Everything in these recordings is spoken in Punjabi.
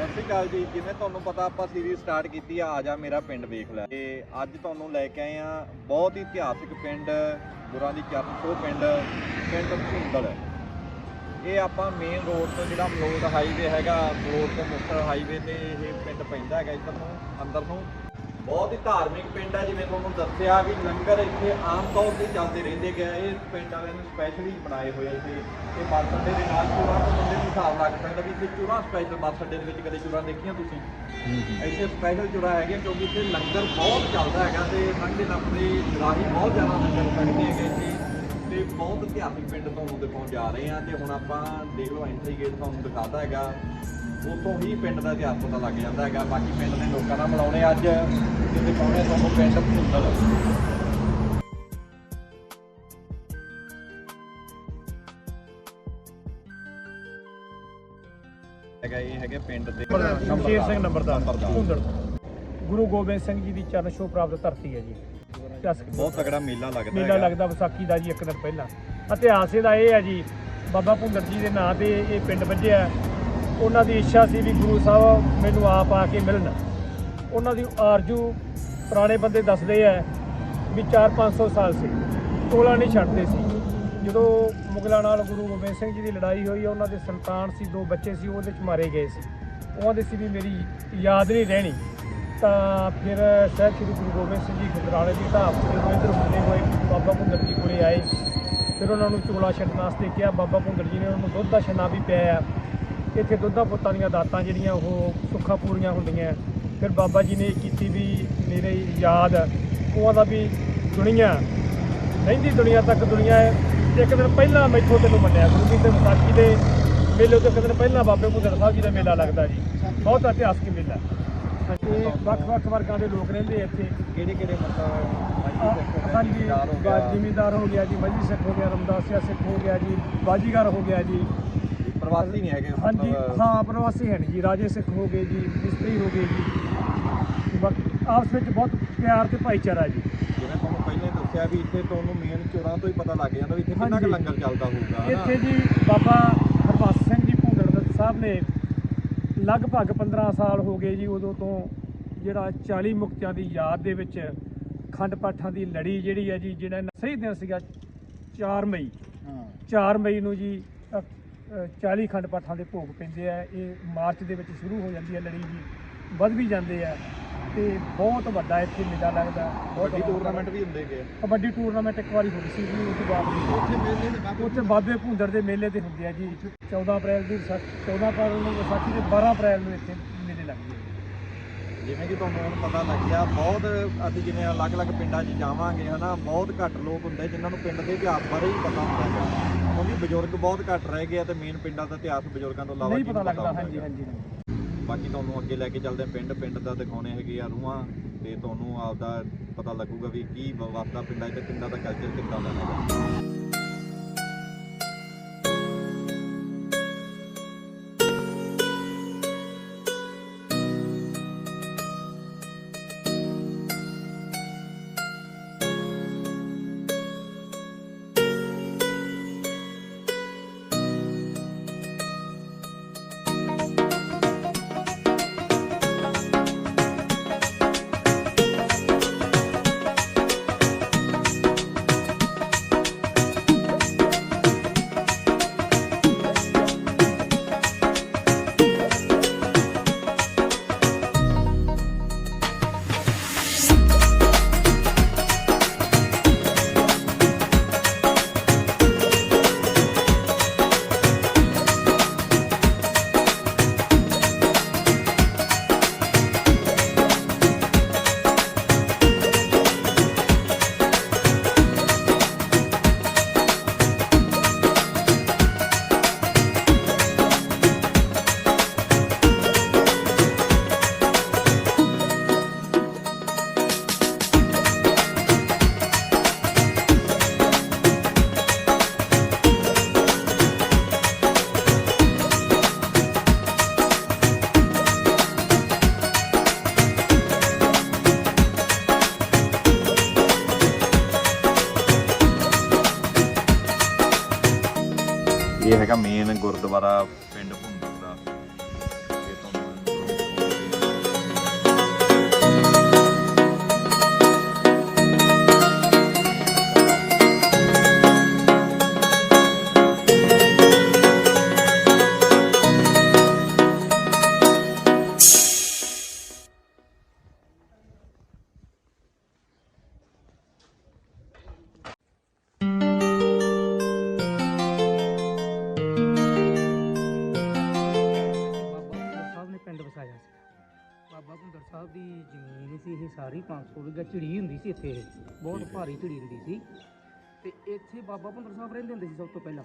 ਸਤਿ ਸ਼੍ਰੀ ਅਕਾਲ ਜੀ। ਜਿਵੇਂ ਤੁਹਾਨੂੰ ਪਤਾ, ਆਪਾਂ ਸੀਰੀਜ਼ ਸਟਾਰਟ ਕੀਤੀ ਆ ਆ ਜਾ ਮੇਰਾ ਪਿੰਡ ਵੇਖ ਲੈ। ਤੇ ਅੱਜ ਤੁਹਾਨੂੰ ਲੈ ਕੇ ਆਏ ਆ ਬਹੁਤ ਹੀ ਇਤਿਹਾਸਿਕ ਪਿੰਡ, ਗੁਰਾਂ ਦੀ ਚਰਨ ਛੋਹ ਪਿੰਡ ਪਿੰਡ ਭੁੰਦਲ। ਇਹ ਆਪਾਂ ਮੇਨ ਰੋਡ ਤੋਂ ਜਿਹੜਾ ਮਲੋਟ ਹਾਈਵੇ ਹੈਗਾ, ਮਲੋਟ ਤੋਂ ਮੁਕਤਸਰ ਹਾਈਵੇ ਤੇ ਇਹ ਪਿੰਡ ਪੈਂਦਾ ਹੈਗਾ ਇੱਧਰ ਨੂੰ, ਅੰਦਰ ਨੂੰ। ਬਹੁਤ ਹੀ ਧਾਰਮਿਕ ਪਿੰਡ ਹੈ ਜਿਵੇਂ ਤੁਹਾਨੂੰ ਦੱਸਿਆ ਵੀ ਲੰਗਰ ਇੱਥੇ ਆਮ ਤੌਰ ਤੇ ਚੱਲਦੇ ਰਹਿੰਦੇ ਗਏ ਇਹ ਪਿੰਡ ਵਾਲਿਆਂ ਨੇ ਸਪੈਸ਼ਲੀ ਬਣਾਏ ਹੋਏ ਇੱਥੇ। ਇਹ ਬੱਸ ਅੱਡੇ ਦੇ ਨਾਲ ਚੂੜਾ ਤੋਂ ਬੰਦੇ ਨੂੰ ਹਿਸਾਬ ਲੱਗ ਸਕਦਾ ਵੀ ਇੱਥੇ ਚੂੜਾ ਸਪੈਸ਼ਲ ਬੱਸ ਅੱਡੇ ਦੇ ਵਿੱਚ ਕਦੇ ਚੂੜਾ ਦੇਖੀਆਂ ਤੁਸੀਂ? ਇੱਥੇ ਸਪੈਸ਼ਲ ਚੂੜਾ ਹੈਗੇ ਕਿਉਂਕਿ ਇੱਥੇ ਲੰਗਰ ਬਹੁਤ ਚੱਲਦਾ ਹੈਗਾ ਤੇ ਠੰਡੇ ਨੱਪਦੇ ਰਾਹੀ ਬਹੁਤ ਜ਼ਿਆਦਾ ਲੰਗਰ ਕੱਢਦੇ ਹੈਗੇ ਇੱਥੇ। ਬਹੁਤ ਇਤਿਹਾਸਿਕ ਪਿੰਡ ਤੁਹਾਨੂੰ ਦਿਖਾਉਣ ਜਾ ਰਹੇ ਆ ਤੇ ਹੁਣ ਆਪਾਂ ਦੇਖ ਲਓ ਐਂਟਰੀ ਗੇਟ ਤੁਹਾਨੂੰ ਦਿਖਾਤਾ ਹੈਗਾ। ਉਤੋਂ ਹੀ ਪਿੰਡ ਦਾ ਇਤਿਹਾਸ ਪਤਾ ਲੱਗ ਜਾਂਦਾ ਹੈਗਾ। ਬਾਕੀ ਪਿੰਡ ਦੇ ਲੋਕਾਂ ਨਾਲ ਮਿਲਾਉਣੇ ਅੱਜ ਤੇ ਦਿਖਾਉਣੇ ਤੁਹਾਨੂੰ ਪਿੰਡ ਭੁੰਦਲ ਹੈਗਾ ਇਹ ਹੈਗੇ ਪਿੰਡ ਦੇ ਸ਼ਮਸ਼ੇਰ ਸਿੰਘ ਨੰਬਰਦਾਰ। ਭੁੰਦੜ ਗੁਰੂ ਗੋਬਿੰਦ ਸਿੰਘ ਜੀ ਦੀ ਚਰਨ ਛੋਹ ਪ੍ਰਾਪਤ ਧਰਤੀ ਹੈ ਜੀ। ਦੱਸ ਬਹੁਤ ਤਗੜਾ ਮੇਲਾ ਲੱਗਦਾ ਮੇਲਾ ਹੈਗਾ। ਲੱਗਦਾ ਵਿਸਾਖੀ ਦਾ ਜੀ ਇੱਕ ਦਿਨ ਪਹਿਲਾਂ। ਇਤਿਹਾਸ ਇਹਦਾ ਇਹ ਹੈ ਜੀ ਬਾਬਾ ਭੁੰਦੜ ਜੀ ਦੇ ਨਾਂ ਤੇ ਇਹ ਪਿੰਡ ਵੱਜਿਆ ਉਹਨਾਂ ਦੀ ਇੱਛਾ ਸੀ ਵੀ ਗੁਰੂ ਸਾਹਿਬ ਮੈਨੂੰ ਆਪ ਆ ਕੇ ਮਿਲਣ। ਉਹਨਾਂ ਦੀ ਆਰਜੂ ਪੁਰਾਣੇ ਬੰਦੇ ਦੱਸਦੇ ਆ ਵੀ 4-500 ਸਾਲ ਸੀ। ਟੋਲਾ ਨਹੀਂ ਛੱਡਦੇ ਸੀ। ਜਦੋਂ ਮੁਗਲਾਂ ਨਾਲ ਗੁਰੂ ਗੋਬਿੰਦ ਸਿੰਘ ਜੀ ਦੀ ਲੜਾਈ ਹੋਈ ਉਹਨਾਂ ਦੇ ਸੰਤਾਨ ਸੀ ਦੋ ਬੱਚੇ ਸੀ ਉਹਦੇ ਵਿੱਚ ਮਾਰੇ ਗਏ ਸੀ। ਉਹਨਾਂ ਦੇ ਸੀ ਵੀ ਮੇਰੀ ਯਾਦ ਨਹੀਂ ਰਹਿਣੀ। ਤਾਂ ਫਿਰ ਸਾਹਿਬ ਸ੍ਰੀ ਗੁਰੂ ਗੋਬਿੰਦ ਸਿੰਘ ਜੀ ਖਿਦਰਾਲੇ ਦੀ ਢਾਬ ਤੇ ਜਦੋਂ ਹੁੰਦੇ ਹੋਏ ਬਾਬਾ ਭੁੰਦਰ ਜੀ ਕੋਲੇ ਆਏ। ਫਿਰ ਉਹਨਾਂ ਨੂੰ ਚੋਲਾ ਛੱਡਣ ਵਾਸਤੇ ਕਿਹਾ। ਬਾਬਾ ਭੁੰਦਰ ਜੀ ਨੇ ਉਹਨਾਂ ਨੂੰ ਦੁੱਧ ਦਾ ਛੰਨਾ ਵੀ ਪਿਆਇਆ। ਇੱਥੇ ਦੁੱਧਾਂ ਪੁੱਤਾਂ ਦੀਆਂ ਦਾਤਾਂ ਜਿਹੜੀਆਂ ਉਹ ਸੁੱਖਾਂ ਪੂਰੀਆਂ ਹੁੰਦੀਆਂ। ਫਿਰ ਬਾਬਾ ਜੀ ਨੇ ਕੀਤੀ ਵੀ ਮੇਰੇ ਯਾਦ ਉਹਨਾਂ ਦਾ ਵੀ ਦੁਨੀਆ, ਰਹਿੰਦੀ ਦੁਨੀਆ ਤੱਕ ਦੁਨੀਆ ਹੈ। ਇੱਕ ਦਿਨ ਪਹਿਲਾਂ ਮੈਥੋਂ ਤੈਨੂੰ ਮੰਨਿਆ ਗੁਰੂ ਜੀ ਦੇ ਵਿਸਾਖੀ ਦੇ ਮੇਲੇ ਤੋਂ ਇੱਕ ਦਿਨ ਪਹਿਲਾਂ ਬਾਬੇ ਭੁੰਦਰ ਸਾਹਿਬ ਜੀ ਦਾ ਮੇਲਾ ਲੱਗਦਾ ਜੀ। ਬਹੁਤ ਇਤਿਹਾਸਕ ਮੇਲਾ। ਤੇ ਵੱਖ-ਵੱਖ ਵਰਗਾਂ ਦੇ ਲੋਕ ਰਹਿੰਦੇ ਇੱਥੇ। ਕਿਹੜੇ ਕਿਹੜੇ ਮਤਲਬ ਹਾਂਜੀ ਜ਼ਿਮੀਂਦਾਰ ਹੋ ਗਿਆ। ਜ਼ਿਮੀਂਦਾਰ ਹੋ ਗਿਆ ਜੀ ਮੱਝੀ ਸਿੱਖ ਹੋ ਗਿਆ ਰਮਦਾਸੀਆ ਸਿੱਖ ਹੋ ਗਿਆ ਜੀ ਬਾਜੀਗਰ ਹੋ ਗਿਆ ਜੀ। ਪ੍ਰਵਾਸੀ ਨਹੀਂ ਹੈਗੇ ਹਾਂਜੀ ਹਾਂ ਪ੍ਰਵਾਸੀ ਹੈ ਜੀ ਰਾਜੇ ਸਿੱਖ ਹੋ ਗਏ ਜੀ ਮਿਸਤਰੀ ਹੋ ਗਏ ਜੀ। ਆਪਸ ਵਿੱਚ ਬਹੁਤ ਪਿਆਰ ਤੇ ਭਾਈਚਾਰਾ ਜੀ। ਜਿਵੇਂ ਤੁਹਾਨੂੰ ਪਹਿਲਾਂ ਦੱਸਿਆ ਵੀ ਇੱਥੇ ਤੁਹਾਨੂੰ ਮੇਨ ਚੋਰਾਂ ਤੋਂ ਹੀ ਪਤਾ ਲੱਗ ਜਾਂਦਾ ਵੀ ਇੱਥੇ ਕਿੰਨਾ ਕੁ। ਲੰਗਰ ਚੱਲਦਾ ਹੋਊਗਾ? ਇੱਥੇ ਜੀ ਬਾਬਾ ਹਰਬੰਸ ਸਿੰਘ ਜੀ ਭੁੰਦੜ ਸਾਹਿਬ ਨੇ ਲਗਭਗ 15 ਸਾਲ ਹੋ ਗਏ ਜੀ ਉਦੋਂ ਤੋਂ ਜਿਹੜਾ 40 ਮੁਕਤਿਆਂ ਦੀ ਯਾਦ ਦੇ ਵਿੱਚ ਖੰਡ ਪਾਠਾਂ ਦੀ ਲੜੀ ਜਿਹੜੀ ਹੈ ਜੀ ਜਿਹੜਾ ਸਹੀ ਦਿਨ ਸੀਗਾ 4 ਮਈ। 4 ਮਈ ਨੂੰ ਜੀ ਅ, ਅ, 40 ਖੰਡ ਪਾਠਾਂ ਦੇ ਭੋਗ ਪੈਂਦੇ ਆ। ਇਹ ਮਾਰਚ ਦੇ ਵਿੱਚ ਸ਼ੁਰੂ ਹੋ ਜਾਂਦੀ ਹੈ ਲੜੀ ਜੀ ਵੱਧ ਵੀ ਜਾਂਦੇ ਆ। ਤੇ ਬਹੁਤ ਵੱਡਾ ਇੱਥੇ ਮੇਲਾ ਲੱਗਦਾ ਬਹੁਤ ਵੱਡੀ ਟੂਰਨਾਮੈਂਟ ਵੀ ਹੁੰਦੇ ਗਏ ਕਬੱਡੀ ਟੂਰਨਾਮੈਂਟ ਇੱਕ ਵਾਰੀ ਹੋਈ ਸੀ ਜੀ ਉਸ ਤੋਂ ਬਾਅਦ ਉੱਥੇ ਮੇਲੇ ਦੇ ਉੱਥੇ ਬਾਬੇ ਭੁੰਦੜ ਦੇ ਮੇਲੇ ਤੇ ਹੁੰਦੇ ਆ ਜੀ 14 ਅਪ੍ਰੈਲ ਦੀ ਵਿਸਾਖੀ 14 ਅਪ੍ਰੈਲ ਨੂੰ ਵਿਸਾਖੀ ਤੇ 12 ਅਪ੍ਰੈਲ ਨੂੰ ਇੱਥੇ ਮੇਲੇ ਲੱਗਦੇ ਆ ਜਿਵੇਂ ਕਿ ਤੁਹਾਨੂੰ ਹੁਣ ਪਤਾ ਲੱਗ ਗਿਆ ਬਹੁਤ ਅਸੀਂ ਜਿਵੇਂ ਅਲੱਗ-ਅਲੱਗ ਪਿੰਡਾਂ 'ਚ ਜਾਵਾਂਗੇ ਹਨਾ ਬਹੁਤ ਘੱਟ ਲੋਕ ਹੁੰਦੇ ਜਿਨ੍ਹਾਂ ਨੂੰ ਪਿੰਡ ਦੇ ਇਤਿਹਾਸ ਬਾਰੇ ਹੀ ਪਤਾ ਹੁੰਦਾ ਹੈ ਕਿਉਂਕਿ ਬਜ਼ੁਰਗ ਬਹੁਤ ਘੱਟ ਰਹਿ ਗਏ ਤੇ ਮੇਨ ਪਿੰਡਾਂ ਦਾ ਇਤਿਹਾਸ ਬਜ਼ੁਰਗਾਂ ਤੋਂ ਇਲਾਵਾ ਨਹੀਂ ਪਤਾ ਲੱਗਦਾ ਹਾਂਜੀ। ਹਾਂਜੀ। ਬਾਕੀ ਤੁਹਾਨੂੰ ਅੱਗੇ ਲੈ ਕੇ ਚੱਲਦੇ ਪਿੰਡ ਪਿੰਡ ਦਾ ਦਿਖਾਉਣੇ ਹੈਗੇ ਆ ਰੂਹਾਂ ਤੇ ਤੁਹਾਨੂੰ ਆਪਦਾ ਪਤਾ ਲੱਗੂਗਾ ਵੀ ਕੀ ਵਸਦਾ ਪਿੰਡਾਂ 'ਚ, ਪਿੰਡਾਂ ਦਾ ਕਲਚਰ ਕਿੱਦਾਂ ਦਾ ਹੈਗਾ। ඒ හැක මේන ගොරද වරා පෙන්ඩපු ਸਾਰੀ 500 ਵਿਗਾ ਝਿੜੀ ਹੁੰਦੀ ਸੀ ਇੱਥੇ ਇਹ। ਬਹੁਤ ਭਾਰੀ ਝਿੜੀ ਹੁੰਦੀ ਸੀ। ਤੇ ਇੱਥੇ ਬਾਬਾ ਭੁੰਦਰ ਸਾਹਿਬ ਰਹਿੰਦੇ ਹੁੰਦੇ ਸੀ ਸਭ ਤੋਂ ਪਹਿਲਾਂ।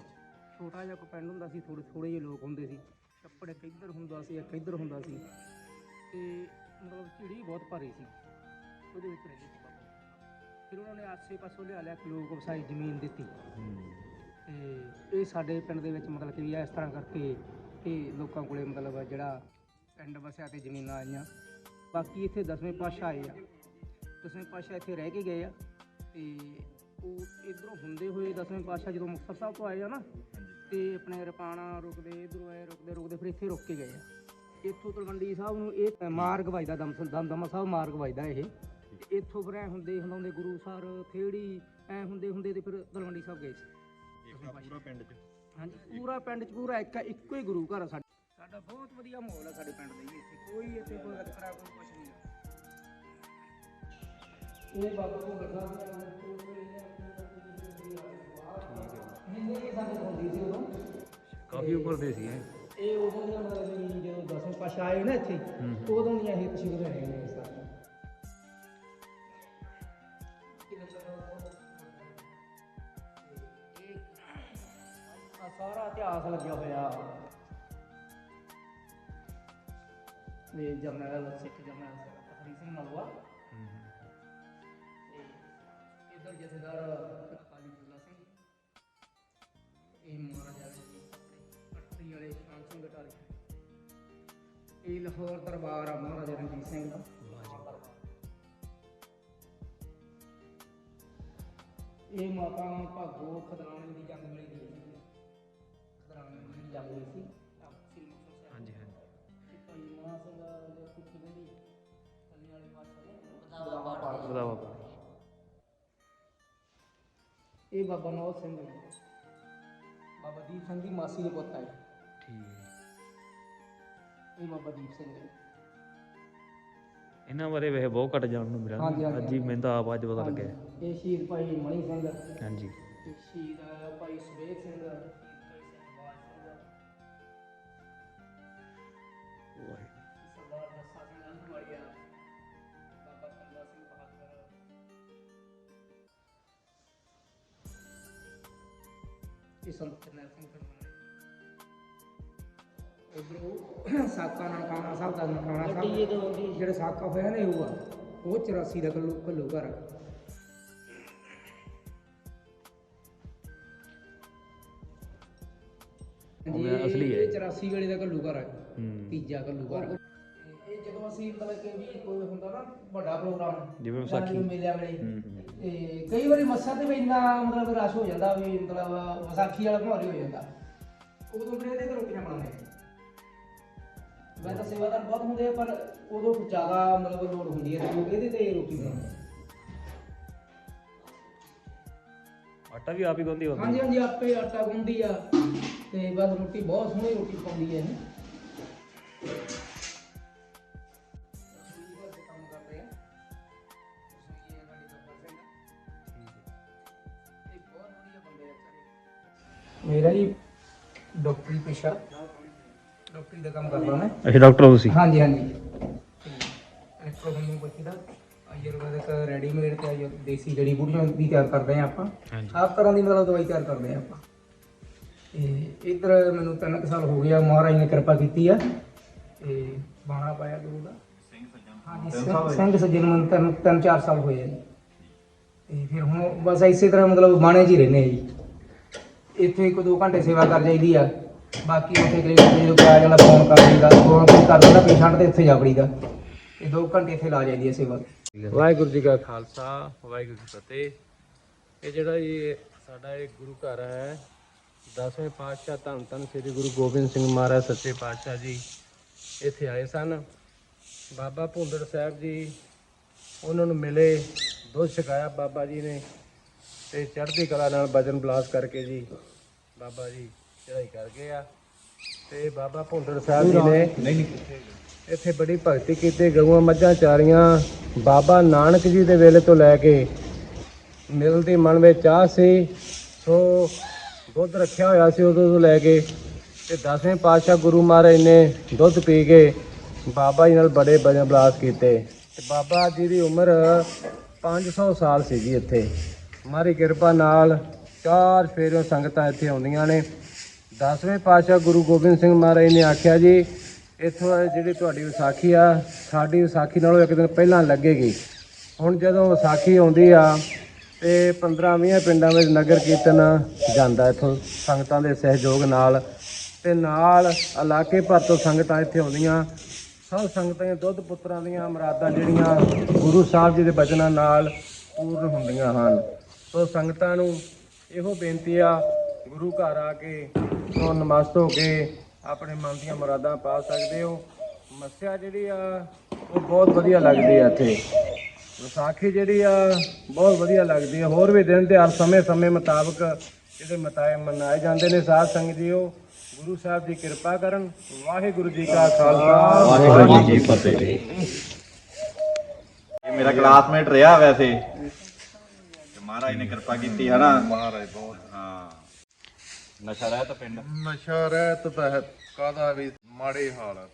ਛੋਟਾ ਜਿਹਾ ਕੋ ਪਿੰਡ ਹੁੰਦਾ ਸੀ ਥੋੜੇ ਥੋੜੇ ਜਿਹੇ ਲੋਕ ਹੁੰਦੇ ਸੀ। ਛੱਪੜ ਇੱਕ ਇੱਧਰ ਹੁੰਦਾ ਸੀ ਇੱਕ ਇੱਧਰ ਹੁੰਦਾ ਸੀ। ਤੇ ਮਤਲਬ ਝਿੜੀ ਬਹੁਤ ਭਾਰੀ ਸੀ। ਉਹਦੇ ਵਿੱਚ ਰਹਿੰਦੇ ਸੀ ਬਾਬਾ। ਫਿਰ ਉਹਨਾਂ ਨੇ ਆਸੇ ਪਾਸੋਂ ਲਿਆ ਲਿਆ ਕੇ ਲੋਕ ਵਸਾਈ ਜ਼ਮੀਨ ਦਿੱਤੀ। ਤੇ ਇਹ ਸਾਡੇ ਪਿੰਡ ਦੇ ਵਿੱਚ ਮਤਲਬ ਕਿ ਇਸ ਤਰ੍ਹਾਂ ਕਰਕੇ ਇਹ ਲੋਕਾਂ ਕੋਲੇ ਮਤਲਬ ਜਿਹੜਾ ਪਿੰਡ ਵਸਿਆ ਤੇ ਜ਼ਮੀਨਾਂ ਆਈਆਂ। ਬਾਕੀ ਇੱਥੇ ਦਸਵੇਂ ਪਾਤਸ਼ਾਹ ਆਏ ਆ। ਦਸਵੇਂ ਪਾਤਸ਼ਾਹ ਇੱਥੇ ਰਹਿ ਕੇ ਗਏ ਆ। ਤੇ ਉਹ ਇਧਰੋਂ ਹੁੰਦੇ ਹੋਏ ਦਸਵੇਂ ਪਾਤਸ਼ਾਹ ਜਦੋਂ ਮੁਕਤਸਰ ਸਾਹਿਬ ਤੋਂ ਆਏ ਆ ਨਾ ਤੇ ਆਪਣੇ ਰਪਾਣਾ ਰੁਕਦੇ ਇਧਰੋਂ ਆਏ ਰੁਕਦੇ ਰੁਕਦੇ ਫਿਰ ਇੱਥੇ ਰੁਕ ਕੇ ਗਏ ਆ। ਇੱਥੋਂ ਤਲਵੰਡੀ ਸਾਹਿਬ ਨੂੰ ਇਹ ਮਾਰਗ ਵੱਜਦਾ ਦਮ ਦਮਦਮਾ ਸਾਹਿਬ ਮਾਰਗ ਵੱਜਦਾ ਇਹ। ਇੱਥੋਂ ਫਿਰ ਐ ਹੁੰਦੇ ਹੁੰਦੇ ਗੁਰੂ ਸਰ ਥੇੜੀ ਐ ਹੁੰਦੇ ਹੁੰਦੇ ਤੇ ਫਿਰ ਤਲਵੰਡੀ ਸਾਹਿਬ ਗਏ ਸੀ। ਪੂਰਾ ਪਿੰਡ 'ਚ। ਹਾਂਜੀ ਪੂਰਾ ਪਿੰਡ ਚ ਪੂਰਾ ਇੱਕ ਇੱਕੋ ਹੀ ਗੁਰੂ ਘਰ ਆ ਸਾਡਾ। ਸਾਡਾ ਬਹੁਤ ਵਧੀਆ ਮਾਹੌਲ ਆ ਸਾਡੇ ਪਿੰਡ ਦੇ ਇੱਥੇ। ਕੋਈ ਇੱਥੇ ਕੋਈ ਖਤਰਾ ਕੋਈ ਕੁਛ ਨਹੀਂ। ਇਹ ਬਾਬਾ ਕੋ ਬਤਾ ਹਿੰਦੀ ਕੇ ਸਾਡੇ ਹੁੰਦੀ ਸੀ ਉਦੋਂ ਕਾਫੀ ਉੱਪਰ ਦੇ ਸੀ ਇਹ ਉਦੋਂ ਦੀਆਂ ਮਤਲਬ ਵੀ ਜਦੋਂ ਦਸਵੇਂ ਪਾਸ਼ਾ ਆਏ ਨਾ ਇੱਥੇ ਉਦੋਂ ਦੀਆਂ ਇਹ ਤਸਵੀਰਾਂ ਰਹਿ ਗਈਆਂ ਇਸ ਤਰ੍ਹਾਂ ਆ ਸਾਰਾ ਇਤਿਹਾਸ ਲੱਗਿਆ ਹੋਇਆ ਇਹ ਜਰਨੈਲ ਸਿੱਖ ਜਰਨੈਲ ਹਰੀ ਸਿੰਘ ਨਲਵਾ ਤੇ ਇਧਰ ਜਥੇਦਾਰ ਅਕਾਲੀ ਫੁੱਲਾ ਸਿੰਘ। ਇਹ ਮਹਾਰਾਜਾ ਜੀ ਪੱਟੀ ਵਾਲੇ ਸ਼ਾਨ ਸਿੰਘ ਘਟਾਲੇ। ਇਹ ਲਾਹੌਰ ਦਰਬਾਰ ਆ ਮਹਾਰਾਜਾ ਰਣਜੀਤ ਸਿੰਘ ਦਾ। ਇਹ ਮਾਤਾ ਭਾਗੋ ਖਦਰਾਣੇ ਦੀ ਜੰਗ ਵੇਲੇ ਦੀ ਖਦਰਾਣੇ ਦੀ ਜੰਗ ਹੋਈ ਸੀ। ਹਾਂਜੀ ਹਾਂਜੀ। ਤੇ ਭਾਈ ਮਹਾ ਸਿੰਘ ਦੇ ਕੁੱਤੀ ਗੰਢੀ ਕੱਲੀ ਵਾਲੇ ਪਾਸੇ ਬਦਾਵਾ ਪਾੜ ਇਹ ਬਾਬਾ ਨੌ ਸਿੰਘ ਹੈ ਬਾਬਾ ਦੀਪ ਸਿੰਘ ਦੀ ਮਾਸੀ ਦੇ ਪੁੱਤ ਹੈ ਠੀਕ। ਹੈ ਇਹ ਬਾਬਾ ਦੀਪ ਸਿੰਘ ਹੈ ਇਹਨਾਂ ਬਾਰੇ ਵੈਸੇ ਬਹੁਤ ਘੱਟ ਜਾਣ ਨੂੰ ਮਿਲਿਆ। ਹਾਂਜੀ, ਹਾਂਜੀ, ਅੱਜ ਹੀ ਮੈਨੂੰ ਤਾਂ ਆਪ ਅੱਜ ਪਤਾ ਲੱਗਿਆ। ਇਹ ਸ਼ਹੀਦ ਭਾਈ ਮਣੀ ਸਿੰਘ। ਹਾਂਜੀ। ਤੇ ਸ਼ਹੀਦ ਭਾਈ ਸੁਬੇਗ ਸਿੰਘ। ਸੰਤ ਕਰਨੈਲ ਸਿੰਘ ਫਰਮਾਨ ਉਧਰੋਂ ਸਾਕਾ ਨਨਕਾਣਾ ਸਾਹਿਬ ਦਾ ਨਨਕਾਣਾ ਸਾਹਿਬ ਜਿਹੜਾ ਸਾਕਾ ਹੋਇਆ ਨਾ ਇਹ ਉਹ ਆ। ਉਹ 84 ਦਾ ਕੱਲੂ ਕੱਲੂ ਘਰ ਉਹ ਅਸਲੀ ਹੈ। ਇਹ 84 ਵੇਲੇ ਦਾ ਕੱਲੂ ਘਰ ਆ। ਹੂੰ। ਤੀਜਾ ਕੱਲੂ ਘਰ ਜਦੋਂ ਅਸੀਂ ਮਤਲਬ ਕਿ ਵੀ ਕੋਈ ਹੁੰਦਾ ਨਾ ਵੱਡਾ ਪ੍ਰੋਗਰਾਮ ਜਿਵੇਂ ਵਿਸਾਖੀ। ਮੇਲਿਆਂ ਵੇਲੇ। ਹੂੰ ਹੂੰ। ਤੇ ਕਈ ਵਾਰੀ ਮੱਸਾ ਤੇ ਵੀ ਇੰਨਾ ਮਤਲਬ ਰਸ਼ ਹੋ ਜਾਂਦਾ ਵੀ ਮਤਲਬ ਵਿਸਾਖੀ ਵਾਲਾ ਘਮਾਰੀ ਹੋ ਜਾਂਦਾ। ਉਦੋਂ ਫਿਰ ਇਹਦੇ ਤੇ ਰੋਟੀਆਂ ਬਣਾਉਂਦੇ? ਮੈਂ ਤਾਂ ਸੇਵਾਦਾਰ ਬਹੁਤ ਹੁੰਦੇ ਆ ਪਰ ਉਦੋਂ ਜ਼ਿਆਦਾ ਮਤਲਬ ਲੋੜ ਹੁੰਦੀ ਹੈ ਤੇ ਇਹਦੇ ਤੇ ਰੋਟੀ ਬਣਾਉਂਦੇ। ਆਟਾ ਵੀ ਆਪ ਹੀ ਗੁੰਦੀ ਹਾਂਜੀ ਹੁੰਦੀ ਹਾਂਜੀ ਆਪੇ ਆਟਾ ਗੁੰਦੀ ਆ ਤੇ ਬਸ ਰੋਟੀ ਬਹੁਤ ਸੋਹਣੀ ਰੋਟੀ ਪਾਉਂਦੀ ਹੈ ਇਹ। ਮੇਰਾ ਜੀ ਡਾਕਟਰੀ ਪੇਸ਼ਾ ਡਾਕਟਰੀ ਦਾ ਕੰਮ ਕਰਦਾ ਮੈਂ। ਅੱਛਾ ਡਾਕਟਰ ਹੋ ਤੁਸੀਂ? ਹਾਂਜੀ ਹਾਂਜੀ। ਇਲੈਕਟ੍ਰੋ ਹੋਮਿਓਪੈਥੀ ਦਾ ਆਯੁਰਵੈਦਿਕ ਰੈਡੀਮੇਡ ਤੇ ਆਯੁਰ ਦੇਸੀ ਜੜੀ ਬੂਟੀਆਂ ਵੀ ਤਿਆਰ ਕਰਦੇ ਆ ਆਪਾਂ। ਹਾਂਜੀ। ਹਰ ਤਰ੍ਹਾਂ ਦੀ ਮਤਲਬ ਦਵਾਈ ਤਿਆਰ ਕਰਦੇ ਆ ਆਪਾਂ। ਤੇ ਇਧਰ ਮੈਨੂੰ ਤਿੰਨ ਕੁ ਸਾਲ ਹੋ ਗਿਆ ਮਹਾਰਾਜ ਨੇ ਕਿਰਪਾ ਕੀਤੀ ਆ। ਤੇ ਬਾਣਾ ਪਾਇਆ ਗੁਰੂ ਦਾ। ਹਾਂਜੀ ਸਿੰਘ- ਸਿੰਘ ਸੱਜਣ ਨੂੰ ਤਿੰਨ ਤਿੰਨ ਚਾਰ ਸਾਲ ਹੋਏ ਆ ਜੀ। ਤੇ ਫਿਰ ਹੁਣ ਬਸ ਇਸੇ ਤਰ੍ਹਾਂ ਮਤਲਬ ਬਾਣੇ 'ਚ ਹੀ ਰਹਿੰਦੇ ਆ ਜੀ। ਇੱਥੇ ਇੱਕ ਦੋ ਘੰਟੇ ਸੇਵਾ ਕਰ ਜਾਈਦੀ ਆ। ਬਾਕੀ ਉੱਥੇ ਕਰੀ ਤੇ ਜਦੋਂ ਕਿਹਾ ਜਾਂਦਾ ਫੋਨ ਕਰ ਦਿੰਦਾ ਫੋਨ ਕਰ ਦਿੰਦਾ ਪੇਸ਼ੈਂਟ ਤੇ ਇੱਥੇ ਜਾ ਵੜੀਦਾ। ਇਹ ਦੋ ਘੰਟੇ ਇੱਥੇ ਲਾ ਜਾਂਦੀ ਹੈ ਸੇਵਾ। ਵਾਹਿਗੁਰੂ ਜੀ ਕਾ ਖਾਲਸਾ, ਵਾਹਿਗੁਰੂ ਜੀ ਫਤਿਹ। ਇਹ ਜਿਹੜਾ ਇਹ ਸਾਡਾ ਇਹ ਗੁਰੂ ਘਰ ਹੈ, ਦਸਵੇਂ ਪਾਤਸ਼ਾਹ ਧੰਨ ਧੰਨ ਸ੍ਰੀ ਗੁਰੂ ਗੋਬਿੰਦ ਸਿੰਘ ਮਹਾਰਾਜ ਸੱਚੇ ਪਾਤਸ਼ਾਹ ਜੀ ਇੱਥੇ ਆਏ ਸਨ। ਬਾਬਾ ਭੁੰਦੜ ਸਾਹਿਬ ਜੀ, ਉਹਨਾਂ ਨੂੰ ਮਿਲੇ, ਦੁੱਧ ਛਕਾਇਆ ਬਾਬਾ ਜੀ ਨੇ। ਤੇ ਚੜ੍ਹਦੀ ਕਲਾ ਨਾਲ ਵਜਨ ਬਲਾਸ ਕਰਕੇ ਜੀ ਬਾਬਾ ਜੀ ਚੜ੍ਹਾਈ ਕਰ ਗਏ ਆ। ਤੇ ਬਾਬਾ ਭੁੰਦੜ ਸਾਹਿਬ ਜੀ ਨੇ ਇੱਥੇ ਬੜੀ ਭਗਤੀ ਕੀਤੀ ਗਊਆਂ ਮੱਝਾਂ ਚਾਰੀਆਂ ਬਾਬਾ ਨਾਨਕ ਜੀ ਦੇ ਵੇਲੇ ਤੋਂ ਲੈ ਕੇ ਮਿਲਦੀ ਮਨ ਵਿੱਚ ਚਾਹ ਸੀ ਸੋ ਦੁੱਧ ਰੱਖਿਆ ਹੋਇਆ ਸੀ ਉਦੋਂ ਤੋਂ ਲੈ ਕੇ ਤੇ ਦਸਵੇਂ ਪਾਤਸ਼ਾਹ ਗੁਰੂ ਮਹਾਰਾਜ ਨੇ ਦੁੱਧ ਪੀ ਕੇ ਬਾਬਾ ਜੀ ਨਾਲ ਬੜੇ ਬੜੇ ਬਲਾਸ ਕੀਤੇ। ਤੇ ਬਾਬਾ ਜੀ ਦੀ ਉਮਰ 500 ਸਾਲ ਸੀਗੀ ਇੱਥੇ। ਮਾਰੀ ਕਿਰਪਾ ਨਾਲ ਚਾਰ ਫੇਰਿਓਂ ਸੰਗਤਾਂ ਇੱਥੇ ਆਉਂਦੀਆਂ ਨੇ। 10ਵੇਂ ਪਾਤਸ਼ਾਹ ਗੁਰੂ ਗੋਬਿੰਦ ਸਿੰਘ ਮਹਾਰਾਜ ਨੇ ਆਖਿਆ ਜੀ, ਇੱਥੋਂ ਜਿਹੜੀ ਤੁਹਾਡੀ ਵਿਸਾਖੀ ਆ, ਸਾਡੀ ਵਿਸਾਖੀ ਨਾਲੋਂ ਇੱਕ ਦਿਨ ਪਹਿਲਾਂ ਲੱਗੇਗੀ। ਹੁਣ ਜਦੋਂ ਵਿਸਾਖੀ ਆਉਂਦੀ ਆ, ਤੇ 15-20 ਪਿੰਡਾਂ ਵਿੱਚ ਨਗਰ ਕੀਰਤਨ ਜਾਂਦਾ ਇੱਥੋਂ ਸੰਗਤਾਂ ਦੇ ਸਹਿਯੋਗ ਨਾਲ। ਤੇ ਨਾਲ ਇਲਾਕੇ ਭਰ ਤੋਂ ਸੰਗਤਾਂ ਇੱਥੇ ਆਉਂਦੀਆਂ। ਸਭ ਸੰਗਤਾਂ ਦੀਆਂ ਦੁੱਧ ਪੁੱਤਰਾਂ ਦੀਆਂ ਮੁਰਾਦਾਂ ਜਿਹੜੀਆਂ ਗੁਰੂ ਸਾਹਿਬ ਜੀ ਦੇ ਬਚਨਾਂ ਨਾਲ ਪੂਰਨ ਹੁੰਦੀਆਂ ਹਨ। ਸੋ ਸੰਗਤਾਂ ਨੂੰ ਇਹੋ ਬੇਨਤੀ ਆ ਗੁਰੂ ਘਰ ਆ ਕੇ ਸੋ ਨਮਸਤ ਹੋ ਕੇ ਆਪਣੇ ਮਨ ਦੀਆਂ ਮੁਰਾਦਾਂ ਪਾ ਸਕਦੇ ਹੋ। ਮੱਸਿਆ ਜਿਹੜੀ ਆ ਉਹ ਬਹੁਤ ਵਧੀਆ ਲੱਗਦੀ ਆ ਇੱਥੇ। ਵਿਸਾਖੀ ਜਿਹੜੀ ਆ ਬਹੁਤ ਵਧੀਆ ਲੱਗਦੀ ਹੈ ਹੋਰ ਵੀ ਦਿਨ ਤਿਉਹਾਰ ਸਮੇਂ ਸਮੇਂ ਮੁਤਾਬਕ ਜਿਹੜੇ ਮਤਾਏ ਮਨਾਏ ਜਾਂਦੇ ਨੇ ਸਾਧ ਸੰਗਤ ਜੀਓ। ਗੁਰੂ ਸਾਹਿਬ ਦੀ ਕਿਰਪਾ ਕਰਨ। ਵਾਹਿਗੁਰੂ ਜੀ ਕਾ ਖਾਲਸਾ। ਵਾਹਿਗੁਰੂ ਜੀ ਕੀ ਫਤਿਹ। ਇਹ ਮੇਰਾ ਕਲਾਸਮੇਟ ਰਿਹਾ ਵੈਸੇ। ਤੇ ਮਹਾਰਾਜ ਨੇ ਕਿਰਪਾ ਕੀਤੀ ਹੈ ਨਾ ਮਹਾਰਾਜ ਬਹੁਤ। ਹਾਂ। ਨਸ਼ਾ ਰਹਿਤ ਪਿੰਡ? ਨਸ਼ਾ ਰਹਿਤ ਤਹਿਤ ਕਾਦਾ ਵੀ ਮਾੜੇ ਹਾਲਾਤ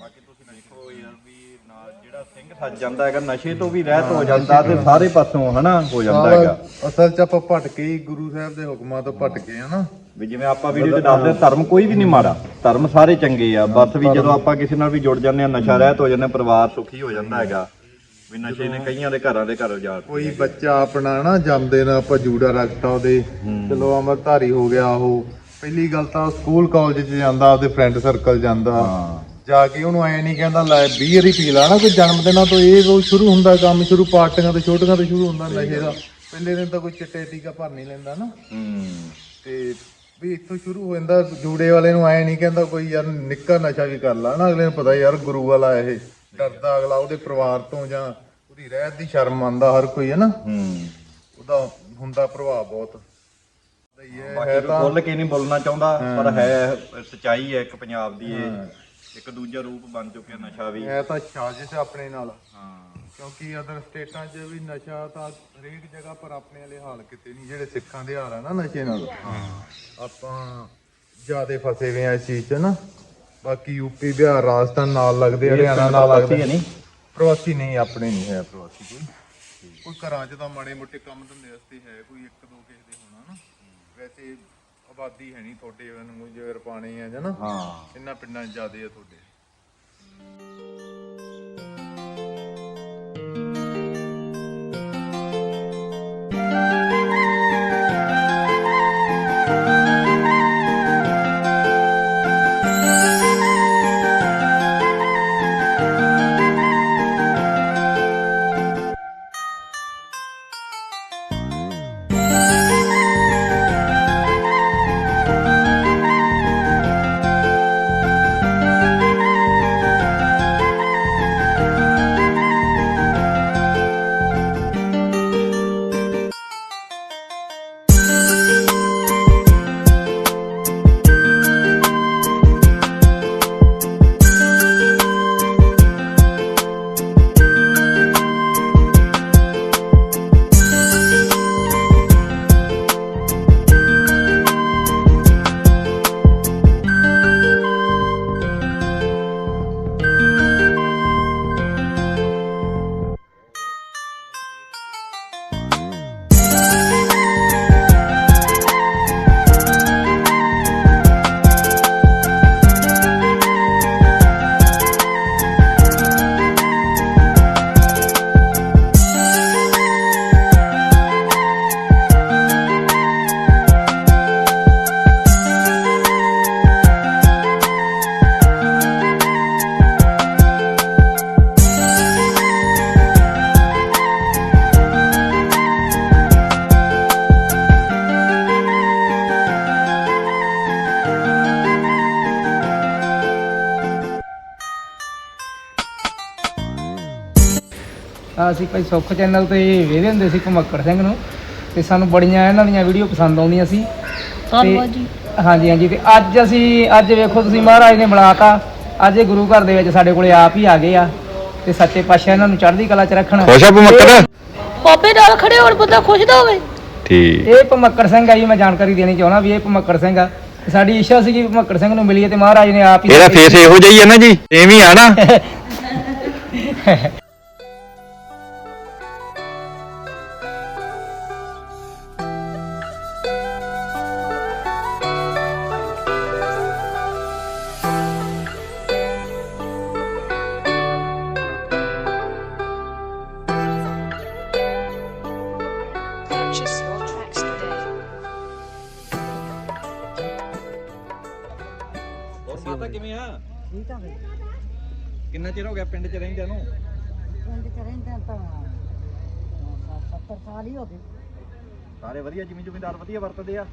ਬਾਕੀ ਤੁਸੀਂ ਦੇਖੋ ਯਾਰ ਵੀ ਨਾਲ ਜਿਹੜਾ ਸਿੰਘ ਸੱਜ ਜਾਂਦਾ ਹੈਗਾ ਨਸ਼ੇ ਤੋਂ ਵੀ ਰਹਿਤ ਹੋ ਜਾਂਦਾ ਤੇ ਸਾਰੇ ਪਾਸੋਂ ਹਨਾ ਹੋ ਜਾਂਦਾ ਹੈਗਾ। ਅਸਲ ਚ ਆਪਾਂ ਭਟਕੇ ਹੀ ਗੁਰੂ ਸਾਹਿਬ ਦੇ ਹੁਕਮਾਂ ਤੋਂ ਭਟਕੇ ਆ ਨਾ। ਵੀ ਜਿਵੇਂ ਆਪਾਂ ਵੀਡੀਓ ਦੱਸਦੇ ਧਰਮ ਕੋਈ ਵੀ ਨਹੀਂ ਮਾੜਾ। ਧਰਮ ਸਾਰੇ ਚੰਗੇ ਆ ਬਸ ਵੀ ਜਦੋਂ ਆਪਾਂ ਕਿਸੇ ਨਾਲ ਵੀ ਜੁੜ ਜਾਂਦੇ ਆ ਨਸ਼ਾ ਰਹਿਤ ਹੋ ਜਾਂਦਾ ਪਰਿਵਾਰ ਸੁਖੀ ਹੋ ਜਾਂਦਾ ਹੈਗਾ। ਵੀ ਨਸ਼ੇ ਨੇ ਕਈਆਂ ਦੇ ਘਰਾਂ ਦੇ ਘਰ ਉਜਾੜ ਕੋਈ ਬੱਚਾ ਆਪਣਾ ਨਾ ਜੰਮਦੇ ਨਾ ਆਪਾਂ ਜੂੜਾ ਰੱਖਤਾ ਉਹਦੇ। ਚਲੋ ਅਮਰਧਾਰੀ ਹੋ ਗਿਆ ਉਹ। ਪਹਿਲੀ ਗੱਲ ਤਾਂ ਸਕੂਲ ਕਾਲਜ 'ਚ ਜਾਂਦਾ ਆਪਦੇ ਫਰੈਂਡ ਸਰਕਲ ਜਾਂਦਾ। ਜਾ ਕੇ ਉਹਨੂੰ ਐ ਨਹੀਂ ਕਹਿੰਦਾ ਲੈ 20 ਵਾਰੀ ਪੀ ਲਾ ਨਾ ਕੋਈ ਜਨਮ ਦਿਨਾਂ ਤੋਂ ਇਹ ਉਹ ਸ਼ੁਰੂ ਹੁੰਦਾ ਕੰਮ ਸ਼ੁਰੂ ਪਾਰਟੀਆਂ ਤੋਂ ਛੋਟੀਆਂ ਤੋਂ ਸ਼ੁਰੂ ਹੁੰਦਾ ਨਸ਼ੇ ਦਾ। ਪਹਿਲੇ ਦਿਨ ਤਾਂ ਕੋਈ ਚਿੱਟੇ ਟੀਕਾ ਭਰ ਨਹੀਂ ਲੈਂਦਾ ਨਾ। ਤੇ ਵੀ ਇੱਥੋਂ ਸ਼ੁਰੂ ਹੋ ਜਾਂਦਾ ਜੂੜੇ ਵਾਲੇ ਨੂੰ ਐ ਨਹੀਂ ਕਹਿੰਦਾ ਕੋਈ ਯਾਰ ਨਿੱਕਾ ਨਸ਼ਾ ਵੀ ਕਰ ਲਾ ਨਾ ਅਗਲੇ ਨੂੰ ਪਤਾ ਯਾਰ ਗੁਰੂ ਵਾਲਾ ਇਹ। ਡਰਦਾ ਅਗਲਾ ਉਹਦੇ ਪਰਿਵਾਰ ਤੋਂ ਜਾਂ ਉਹਦੀ ਰਹਿਤ ਦੀ ਸ਼ਰਮ ਮੰਨਦਾ ਹਰ ਕੋਈ ਹੈ ਨਾ? ਹੂੰ ਉਹਦਾ ਹੁੰਦਾ ਪ੍ਰਭਾਵ ਬਹੁਤ। ਹੁੰਦਾ ਹੀ ਹੈ ਬਾਕੀ ਕੋਈ ਖੁੱਲ ਕੇ ਨਹੀਂ ਬੋਲਣਾ ਚਾਹੁੰਦਾ ਪਰ ਹੈ ਸਚਾਈ ਹੈ ਇੱਕ ਪੰਜਾਬ ਦੀ ਇਹ। ਇੱਕ ਦੂਜਾ ਰੂਪ ਬਣ ਚੁੱਕਿਆ ਨਸ਼ਾ ਵੀ। ਹੈ ਤਾਂ ਸਾਜ਼ਿਸ਼ ਆਪਣੇ ਨਾਲ। ਹਾਂ। ਕਿਉਂਕਿ ਅਦਰ ਸਟੇਟਾਂ 'ਚ ਵੀ ਨਸ਼ਾ ਤਾਂ ਹਰੇਕ ਜਗ੍ਹਾ ਪਰ ਆਪਣੇ ਵਾਲੇ ਹਾਲ ਕਿਤੇ ਨਹੀਂ ਜਿਹੜੇ ਸਿੱਖਾਂ ਦੇ ਹਾਲ ਆ ਨਾ ਨਸ਼ੇ ਨਾਲ। ਆਪਾਂ ਜਿਆਦੇ ਫਸੇ ਹੋਏ ਆ ਇਸ ਚੀਜ਼ 'ਚ ਨਾ। ਬਾਕੀ ਯੂਪੀ ਬਿਹਾਰ ਰਾਜਸਥਾਨ ਨਾਲ ਲੱਗਦੇ ਹਰਿਆਣਾ ਨਾਲ ਲੱਗਦੇ ਨਹੀਂ ਪ੍ਰਵਾਸੀ ਨਹੀਂ ਆਪਣੇ ਨਹੀਂ ਹੈ ਪ੍ਰਵਾਸੀ ਕੋਈ। ਕੋਈ ਘਰਾਂ 'ਚ ਤਾਂ ਮਾੜੇ ਮੋਟੇ ਕੰਮ ਧੰਦੇ ਵਾਸਤੇ ਹੈ ਕੋਈ ਇੱਕ ਦੋ ਕਿਸੇ ਦੇ ਹੋਣਾ ਨਾ। ਵੈਸੇ ਆਬਾਦੀ ਹੈ ਨਹੀਂ ਤੁਹਾਡੇ ਵਾਂਗੂ ਜਿਵੇਂ ਰਪਾਣੇ ਆ ਜਨਾ ਹਾਂ। ਇਹਨਾਂ ਪਿੰਡਾਂ 'ਚ ਜ਼ਿਆਦੇ ਆ ਤੁਹਾਡੇ। ਅਸੀਂ ਭਾਈ ਸੁੱਖ ਚੈਨਲ ਤੇ ਵੇਖਦੇ ਹੁੰਦੇ ਸੀ ਘਮੱਕੜ ਸਿੰਘ ਨੂੰ ਤੇ ਸਾਨੂੰ ਬੜੀਆਂ ਇਹਨਾਂ ਦੀਆਂ ਵੀਡੀਓ ਪਸੰਦ ਆਉਂਦੀਆਂ ਸੀ। ਧੰਨਵਾਦ ਜੀ। ਹਾਂਜੀ ਹਾਂਜੀ ਤੇ ਅੱਜ ਅਸੀਂ ਅੱਜ ਵੇਖੋ ਤੁਸੀਂ ਮਹਾਰਾਜ ਨੇ ਬਣਾਤਾ। ਅੱਜ ਇਹ ਗੁਰੂ ਘਰ ਦੇ ਵਿੱਚ ਸਾਡੇ ਕੋਲੇ ਆਪ ਹੀ ਆ ਗਏ ਆ ਤੇ ਸੱਚੇ ਪਾਤਸ਼ਾਹ ਇਹਨਾਂ ਨੂੰ ਚੜ੍ਹਦੀ ਕਲਾ 'ਚ ਰੱਖਣ। ਖੁਸ਼ ਆ ਭਮੱਕੜ ਬਾਬੇ ਨਾਲ ਖੜੇ ਹੋਰ ਬੰਦਾ ਖੁਸ਼ ਤਾਂ ਹੋਵੇ। ਠੀਕ। ਇਹ ਭਮੱਕੜ ਸਿੰਘ ਆ ਜੀ ਮੈਂ ਜਾਣਕਾਰੀ ਦੇਣੀ ਚਾਹੁੰਦਾ ਵੀ ਇਹ ਭਮੱਕੜ ਸਿੰਘ ਆ। ਤੇ ਸਾਡੀ ਇੱਛਾ ਸੀ ਕਿ ਭਮੱਕੜ ਸਿੰਘ ਨੂੰ ਮਿਲੀਏ ਤੇ ਮਹਾਰਾਜ ਨੇ ਆਪ ਹੀ ਇਹਦਾ ਫੇਸ ਇਹੋ ਜਿਹਾ ਹੀ ਹੈ ਨਾ ਜੀ ਐਵੇਂ ਆ ਨਾ। 70 ਸਾਲ ਹੀ ਗਏ ਸਾਰੇ ਵਧੀਆ ਜ਼ਮੀਨ ਜ਼ਮੀਂਦਾਰ ਵਧੀਆ ਵਰਤਦੇ ਆ।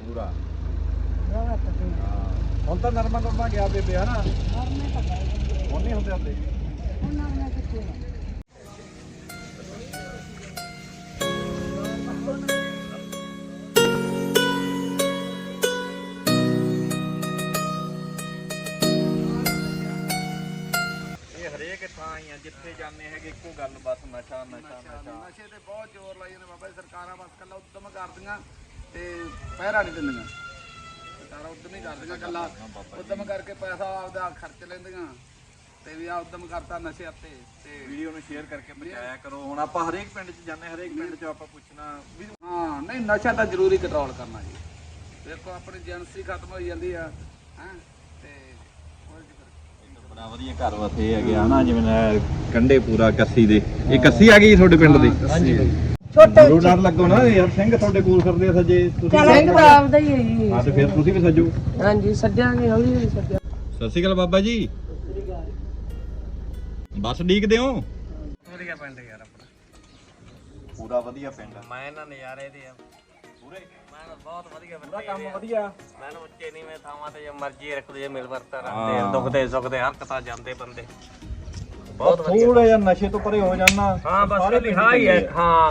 ਪੂਰਾ। ਹੁਣ ਤਾਂ ਨਰਮਾ ਨਰਮਾ ਗਿਆ ਬੇਬੇ ਹਨਾ? ਮਰਨੇ ਤਾਂ ਗਏ। ਹੁਣ ਨਹੀਂ ਹੁੰਦੇ ਹੁੰਦੇ। ਉਹਨਾਂ ਨੇ ਕਿੱਥੇ ਜਿੱਥੇ ਜਾਂਦੇ ਹੈਗੇ ਇੱਕੋ ਗੱਲ ਬਸ ਨਸ਼ਾ ਨਸ਼ਾ ਨਸ਼ਾ ਨਸ਼ੇ। ਤੇ ਬਹੁਤ ਜ਼ੋਰ ਲਾਈ ਨੇ ਬਾਬਾ ਜੀ ਸਰਕਾਰਾਂ ਬਸ ਕੱਲਾ ਉਦਮ ਕਰਦੀਆਂ ਤੇ ਪਹਿਰਾ ਨਹੀਂ ਦਿੰਦੀਆਂ। ਸਰਕਾਰਾਂ ਉਦਮ ਹੀ ਕਰਦੀਆਂ ਕੱਲਾ ਉਦਮ ਕਰਕੇ ਪੈਸਾ ਆਪਦਾ ਖਰਚ ਲੈਂਦੀਆਂ ਤੇ ਵੀ ਆ ਉਦਮ ਕਰਤਾ ਨਸ਼ੇ ਉੱਤੇ ਤੇ ਵੀਡੀਓ ਨੂੰ ਸ਼ੇਅਰ ਕਰਕੇ ਪਹੁੰਚਾਇਆ ਕਰੋ। ਹੁਣ ਆਪਾਂ ਹਰੇਕ ਪਿੰਡ 'ਚ ਜਾਂਦੇ ਹਰੇਕ ਪਿੰਡ 'ਚ ਆਪਾਂ ਪੁੱਛਣਾ ਵੀ ਹਾਂ ਨਹੀਂ ਨਸ਼ਾ ਤਾਂ ਜ਼ਰੂਰੀ ਕੰਟਰੋਲ ਕਰਨਾ ਜੀ। ਦੇਖੋ ਆਪਣੀ ਏਜੰਸੀ ਖਤਮ ਹੋਈ ਜਾਂਦੀ ਆ ਹੈ। ਬੜਾ ਵਧੀਆ ਘਰ ਵਸੇ ਹੈਗੇ ਹਨਾ ਜਿਵੇਂ ਕੰਡੇ ਪੂਰਾ ਕੱਸੀ ਦੇ। ਇਹ ਕੱਸੀ ਆ ਗਈ ਤੁਹਾਡੇ ਪਿੰਡ ਦੀ? ਹਾਂਜੀ ਛੋਟੇ ਗੁਰੂ ਡਰ ਲੱਗੋ ਨਾ ਯਾਰ ਸਿੰਘ ਤੁਹਾਡੇ ਕੋਲ ਫਿਰਦੇ ਆ ਸੱਜੇ ਤੁਸੀਂ ਆਪਦਾ ਹੀ ਹੈ ਜੀ। ਹਾਂ ਤੇ ਫਿਰ ਤੁਸੀਂ ਵੀ ਸੱਜੋ। ਹਾਂਜੀ ਸੱਜਾਂਗੇ ਹੌਲੀ ਹੌਲੀ ਸੱਜਾ ਸਤਿ ਸ਼੍ਰੀ ਅਕਾਲ ਬਾਬਾ ਜੀ। ਬੱਸ ਡੀਕਦੇ ਹੋ ਵਧੀਆ ਪਿੰਡ ਯਾਰ ਆਪਣਾ। ਪੂਰਾ ਵਧੀਆ ਪਿੰਡ ਮੈਂ ਇਹਨਾਂ ਨਜ਼ਾਰੇ ਦੇ ਆ। ਪੂਰੇ। ਮੈਂ ਤਾਂ ਬਹੁਤ ਵਧੀਆ ਪੂਰਾ ਕੰਮ ਵਧੀਆ। ਮੈਨੂੰ ਉੱਚੇ ਨੀਵੇਂ ਥਾਵਾਂ ਤੇ ਜੇ ਮਰਜ਼ੀ ਰੱਖਦੇ ਜੇ ਮਿਲ ਵਰਤਾ। ਰੱਖਦੇ ਦੁਖਦੇ ਸੁਖਦੇ ਹਰ ਕਤਾ ਜਾਂਦੇ ਬੰਦੇ। ਬਹੁਤ ਥੋੜਾ ਜਿਹਾ ਨਸ਼ੇ ਤੋਂ ਪਰੇ ਹੋ ਜਾਣਾ। ਹਾਂ ਬਸ ਸਾਰੇ ਕੱਲੀ ਹਾਂ ਹੀ ਹੈ।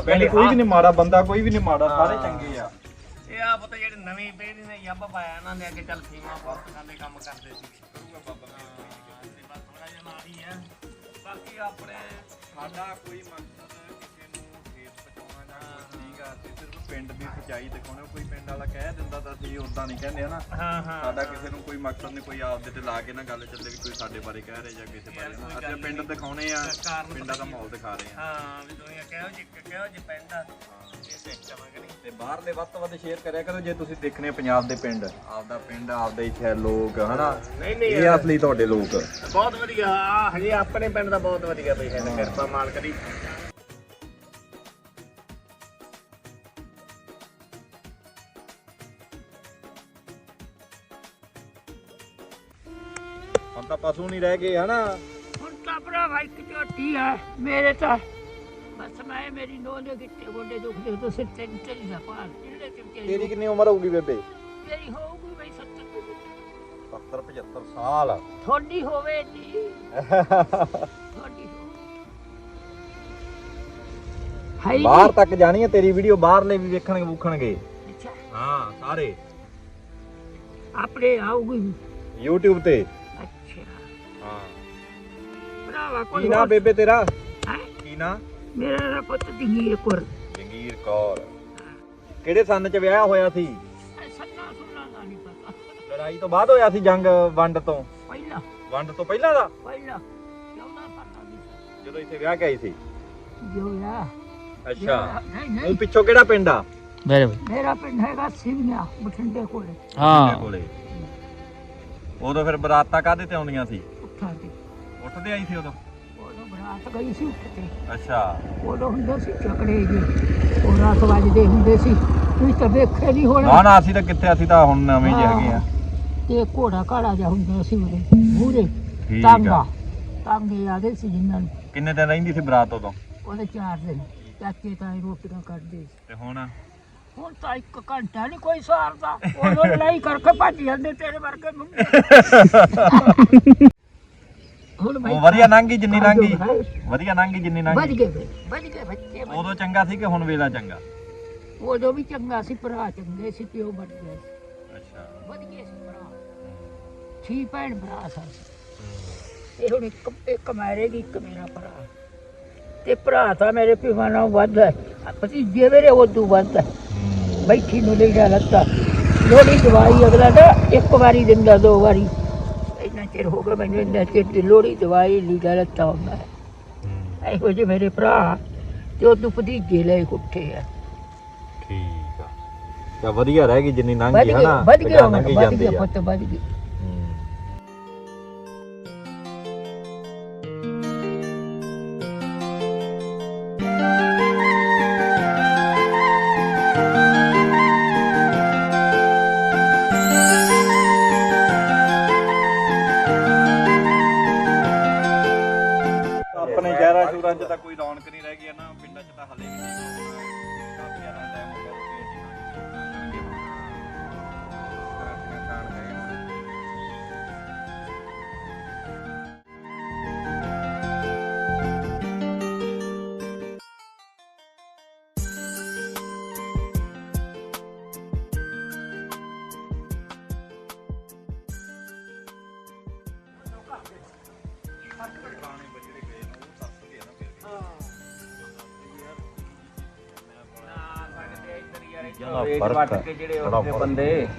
ਕੱਲੀ ਕੋਈ ਵੀ ਨਹੀਂ ਮਾੜਾ ਬੰਦਾ ਕੋਈ ਵੀ ਨਹੀਂ ਮਾੜਾ ਸਾਰੇ ਚੰਗੇ ਆ। ਇਹ ਆ ਪਤਾ ਜਿਹੜੇ ਨਵੀਂ ਪੀੜ੍ਹੀ ਨੇ ਯੱਬ ਪਾਇਆ ਇਹਨਾਂ ਨੇ ਅੱਗੇ ਚੱਲ ਫੀਮਾ ਪੁਸਤਕਾਂ ਦੇ ਕੰਮ ਕਰਦੇ ਸੀ। ਕਰੂਗਾ ਬਾਬਾ ਤੇ ਬਸ ਥੋੜਾ ਜਿਹਾ ਨਾਲ ਹੀ ਹੈ ਬਾਕੀ ਆਪਣੇ ਸਾਡਾ ਕੋਈ ਮਕਸਦ ਕਿਸੇ ਨੂੰ ਠੇਸ ਪਹੁੰਚਾਉਣਾ ਕੁਛ ਨਹੀਂ ਗਾ ਅਸੀਂ ਸਿਰਫ ਪਿੰਡ ਦੀ ਸੱਚਾਈ ਦਿਖਾਉਣੀ ਕੋਈ ਪਿੰਡ ਵਾਲਾ ਕਹਿ ਦਿੰਦਾ ਤਾਂ ਅਸੀਂ ਉਦਾਂ ਨਹੀਂ ਕਹਿੰਦੇ ਹਨਾ? ਹਾਂ ਹਾਂ ਸਾਡਾ ਕਿਸੇ ਨੂੰ ਕੋਈ ਮਕਸਦ ਨਹੀਂ ਕੋਈ ਆਪਦੇ ਤੇ ਲਾ ਕੇ ਨਾ ਗੱਲ ਚੱਲੇ ਵੀ ਕੋਈ ਸਾਡੇ ਬਾਰੇ ਕਹਿ ਰਿਹਾ ਜਾਂ ਕਿਸੇ ਬਾਰੇ ਨਾ। ਅਸੀਂ ਪਿੰਡ ਦਿਖਾਉਣੇ ਆ ਪਿੰਡਾਂ ਦਾ ਮਾਹੌਲ ਦਿਖਾ ਰਹੇ ਆ। ਹਾਂ ਵੀ ਦੁਨੀਆ ਕਿਹੋ ਜਿਹੀ ਕਿਹੋ ਜਿਹੀ ਪਿੰਡ। ਆ ਤੇ ਬਾਹਰਲੇ ਵੱਧ ਤੋਂ ਵੱਧ ਸ਼ੇਅਰ ਕਰਿਆ ਕਰੋ ਜੇ ਤੁਸੀਂ ਦੇਖਣੇ ਪੰਜਾਬ ਦੇ ਪਿੰਡ। ਆਪਦਾ ਪਿੰਡ ਆਪਦੇ ਇੱਥੇ ਲੋਕ ਹਨਾ? ਨਹੀਂ ਨਹੀਂ। ਇਹ ਅਸਲੀ ਤੁਹਾਡੇ ਲੋਕ। ਬਹੁਤ ਵਧੀਆ ਹਜੇ ਆਪਣੇ ਪਿੰਡ ਦਾ ਬਹੁਤ ਵਧੀਆ ਬਈ ਹੈ ਕਿਰਪਾ ਮਾਲਕ ਦੀ। ਪਸ਼ੂ ਨਹੀਂ ਰਹਿ ਗਏ ਹਨਾ? ਹੁਣ ਤਾਂ ਭਰਾਵਾ ਇੱਕ ਝੋਟੀ ਆ ਮੇਰੇ ਤਾਂ। ਬਸ ਮੈਂ ਮੇਰੀ ਨੋਹ ਦੇ ਗਿੱਟੇ ਗੋਡੇ ਦੁਖਦੇ ਤੋਂ ਸਿਰ ਤੇ ਚੱਲੀ ਜਾ ਪਾਰ ਜਿਹੜੇ ਚਮਕੇ ਤੇਰੀ ਕਿੰਨੀ ਉਮਰ ਹੋਊਗੀ ਬੇਬੇ? ਮੇਰੀ ਹੋਊਗੀ ਬਈ 70 70 75 ਸਾਲ। ਥੋੜੀ ਹੋਵੇ ਨਹੀਂ ਥੋੜੀ ਹਾਈ ਬਾਹਰ ਤੱਕ ਜਾਣੀ ਹੈ ਤੇਰੀ ਵੀਡੀਓ ਬਾਹਰਲੇ ਵੀ ਵੇਖਣਗੇ ਵੂਖਣਗੇ। ਹਾਂ ਸਾਰੇ। ਆਪਣੇ ਆਊਗੀ। YouTube ਤੇ। ਹਾਂ। ਭਰਾਵਾ ਕੀ ਕੋਈ ਨਾਂ ਬੇਬੇ ਤੇਰਾ? ਹੈ? ਕੀ ਨਾਂ? ਮੇਰਾ ਨਾ ਪੁੱਤ ਜੰਗੀਰ ਕੋਰ। ਜੰਗੀਰ ਕੌਰ। ਕਿਹੜੇ ਸੰਨ ਚ ਵਿਆਹ ਹੋਇਆ ਸੀ? ਸੰਨਾ ਸੁਣਨਾ ਦਾ ਨਹੀਂ ਪਤਾ। ਲੜਾਈ ਤੋਂ ਬਾਅਦ ਹੋਇਆ ਸੀ ਜੰਗ ਵੰਡ ਤੋਂ? ਪਹਿਲਾਂ। ਵੰਡ ਤੋਂ ਪਹਿਲਾਂ ਦਾ? ਪਹਿਲਾਂ। ਚੌਦਾਂ ਸਾਲਾਂ ਦੀ ਜਦੋਂ ਇੱਥੇ ਵਿਆਹ ਕੇ ਆਈ ਸੀ? ਜੋ ਆ ਅੱਛਾ। ਨਹੀਂ ਉਹ ਨਹੀਂ ਪਿੱਛੋਂ ਕਿਹੜਾ ਪਿੰਡ ਆ? ਮੇਰਾ ਪਿੰਡ ਹੈਗਾ ਸਿੰਘਿਆ ਬਠਿੰਡੇ ਕੋਲੇ। ਹਾਂ। ਕੋਲੇ। ਉਦੋਂ ਫਿਰ ਬਰਾਤਾਂ ਕਾਹਦੇ ਤੇ ਆਉਂਦੀਆਂ ਸੀ? ਤੇ ਉੱਠਦੇ ਆਈ ਸੀ ਉਦੋਂ? ਉਦੋਂ ਬਰਾਤ ਗਈ ਸੀ ਉੱਠ ਤੇ ਅੱਛਾ। ਉਦੋਂ ਹੁੰਦੇ ਸੀ ਚੱਕੜੇ ਜੀ। ਉਹ ਰਾਤ ਵੱਜਦੇ ਹੁੰਦੇ ਸੀ। ਤੁਸੀਂ ਤਾਂ ਵੇਖੇ ਨਹੀਂ ਹੋਣਾ। ਨਾ ਨਾ ਅਸੀਂ ਤਾਂ ਕਿੱਥੇ ਅਸੀਂ ਤਾਂ ਹੁਣ ਨਵੇਂ ਜਿਹੇ ਹੈਗੇ ਆ। ਤੇ ਘੋੜਾ ਕਾਲਾ ਜਿਹਾ ਹੁੰਦਾ ਸੀ ਉਹਦੇ ਮੂਰੇ ਠੀਕ ਆ। ਤਾਂਗਾ ਤਾਂਗੇ ਆਦੇ ਸੀ ਜਿਨ੍ਹਾਂ ਨੂੰ। ਕਿੰਨੇ ਦਿਨ ਰਹਿੰਦੀ ਸੀ ਬਰਾਤ ਉਦੋਂ? ਉਹਦੇ ਚਾਰ ਦਿਨ। ਚਾਚੇ ਤਾਂ ਰੋਟੀਆਂ ਕੱਢਦੇ ਸੀ। ਤੇ ਹੁਣ? ਹੁਣ ਤਾਂ ਇੱਕ ਘੰਟਾ ਨਹੀਂ ਕੋਈ ਸਾਰਦਾ। ਉਦੋਂ ਲੜਾਈ ਕਰਕੇ ਭੱਜ ਜਾਂਦੇ ਤੇਰੇ ਵਰਗੇ ਮੁੰਡੇ। ਹੁਣ ਉਹ ਵਧੀਆ ਲੰਘੀ ਜਿੰਨੀ ਲੰਘੀ ਵਧੀਆ ਲੰਘੀ ਜਿੰਨੀ ਵੱਜ ਲੰਘੀ ਗਏ ਵੇ, ਵੱਜ ਗਏ ਬੱਚੇ ਵੱਜ ਉਦੋਂ ਚੰਗਾ ਸੀ ਕਿ ਹੁਣ ਵੇਲਾ ਚੰਗਾ? ਗਏ। ਉਦੋਂ ਵੀ ਚੰਗਾ ਸੀ ਭਰਾ ਚੰਗੇ ਸੀ ਪਿਓ ਵੱਜ ਗਏ ਅੱਛਾ। ਵੱਧ ਗਏ ਸੀ ਭਰਾ। ਛੀ ਭੈਣ ਭਰਾ ਸਨ। ਇਹ ਹੁਣ ਇੱਕ ਇੱਕ ਮਾਰੇਗੀ ਇੱਕ ਮੇਰਾ ਭਰਾ। ਤੇ ਭਰਾ ਤਾਂ ਮੇਰੇ ਪਿਓ ਨਾਲੋਂ ਵੱਧ ਹੈ। ਭਤੀਜੇ ਮੇਰੇ ਉਦੋਂ ਵੱਧ ਹੈ। ਬੈਠੀ ਨੂੰ ਲੈ ਜਾ ਲੱਤਾ। ਲੋੜੀ ਦਵਾਈ ਅਗਲਾ ਨਾ ਇੱਕ ਵਾਰੀ ਦਿੰਦਾ ਦੋ ਵਾਰੀ। ਚਿਰ ਹੋ ਗਿਆ ਮੈਨੂੰ ਇੰਨਾ ਚਿਰ ਦੀ ਲੋੜੀ ਦਵਾਈ ਲੀੜਾ ਲੱਤਾ ਹੁੰਦਾ ਹੈ। ਇਹੋ ਜਿਹੇ ਮੇਰੇ ਭਰਾ ਤੇ ਉਹ ਭਤੀਜੇ ਲੈ ਉੱਠੇ ਆ। ਠੀਕ ਆ। ਤਾਂ ਵਧੀਆ ਰਹਿ ਗਈ ਜਿੰਨੀ ਲੰਘ ਗਈ ਹਨਾ? ਵੱਧ ਤੇ ਗਏ ਗਾਂ ਹੁਣ, ਲੰਘੀ ਵੱਧ ਜਾਂਦੀ ਗਏ ਆ। ਪੁੱਤ ਵੱਧ ਤਾਂ ਕੋਈ ਰੌਣਕ ਨਹੀਂ ਰਹਿ ਗਈ ਹੈ ਨਾ ਪਿੰਡਾਂ 'ਚ ਤਾਂ ਹਲੇ ਵੀ ਨਹੀਂ। ਕਾਫੀ ਜ਼ਿਆਦਾ ਟਾਈਮ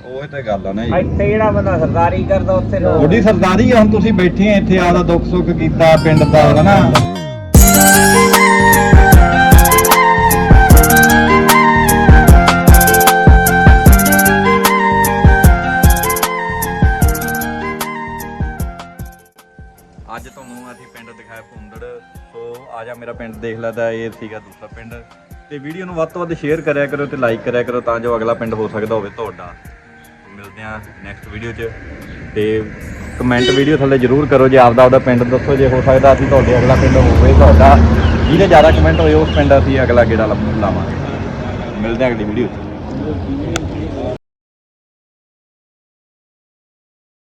ਉਹ ਤੇ ਗੱਲ ਆ ਨਾ ਜੀ। ਇੱਥੇ ਜਿਹੜਾ ਬੰਦਾ ਸਰਦਾਰੀ ਕਰਦਾ ਉੱਥੇ ਤੁਹਾਡੀ ਸਰਦਾਰੀ ਆ ਹੁਣ ਤੁਸੀਂ ਬੈਠੇ ਆ ਇੱਥੇ ਆਦਾ ਦੁੱਖ ਸੁੱਖ ਕੀਤਾ ਪਿੰਡ ਦਾ ਹਨਾ ਅੱਜ ਤੁਹਾਨੂੰ ਅਸੀਂ ਪਿੰਡ ਦਿਖਾਇਆ ਪੁੰਦੜ ਸੋ ਆ ਜਾ ਮੇਰਾ ਪਿੰਡ ਦੇਖ ਲੈਦਾ ਇਹ ਸੀਗਾ ਦੂਸਰਾ ਪਿੰਡ। ਤੇ ਵੀਡੀਓ ਨੂੰ ਵੱਧ ਤੋਂ ਵੱਧ ਸ਼ੇਅਰ ਕਰਿਆ ਕਰੋ ਤੇ ਲਾਈਕ ਕਰਿਆ ਕਰੋ ਤਾਂ ਜੋ ਅਗਲਾ ਪਿੰਡ ਹੋ ਸਕਦਾ ਹੋਵੇ ਤੁਹਾਡਾ। ਮਿਲਦੇ ਆ ਨੈਕਸਟ ਵੀਡੀਓ 'ਚ ਤੇ ਕਮੈਂਟ ਵੀਡੀਓ ਥੱਲੇ ਜਰੂਰ ਕਰੋ ਜੇ ਆਪਦਾ ਆਪਦਾ ਪਿੰਡ ਦੱਸੋ, ਜੇ ਹੋ ਸਕਦਾ ਅਸੀਂ ਤੁਹਾਡੇ ਅਗਲਾ ਪਿੰਡ ਹੋਵੇ ਤੁਹਾਡਾ। ਜਿਹਦੇ ਜ਼ਿਆਦਾ ਕਮੈਂਟ ਹੋਏ ਉਸ ਪਿੰਡ ਅਸੀਂ ਅਗਲਾ ਗੇੜਾ ਲਾਵਾਂਗੇ। ਮਿਲਦੇ ਆ ਅਗਲੀ ਵੀਡੀਓ 'ਚ।